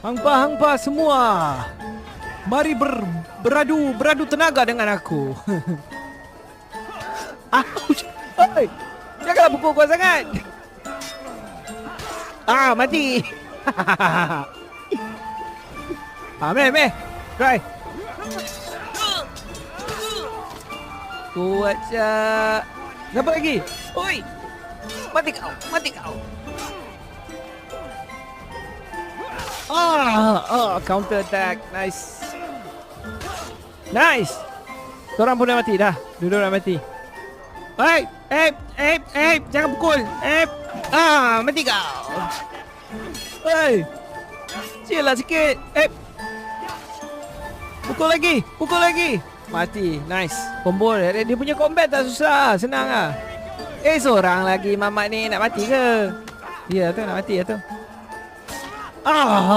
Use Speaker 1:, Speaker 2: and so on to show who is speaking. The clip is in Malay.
Speaker 1: Hangpa-hangpa semua. Mari ber, beradu beradu tenaga dengan aku. ah, oi. Janganlah pukul kuat sangat. Ah, mati. ah, meh, meh. Try. Kuat cak. Siapa lagi? Oi. Mati kau, mati kau. Ah, ah, counter attack. Nice. Nice. Korang pun dah mati dah. Dua-dua dah mati. Hei, eh, eh, eh, jangan pukul. Eh, ah, mati kau. Hei. Chill lah sikit. Eh. Pukul lagi, pukul lagi. Mati, nice. Combo dia, dia punya combat tak susah, senang ah. Eh, seorang lagi mamat ni nak mati ke? Ya tu nak mati ya tu. Ah,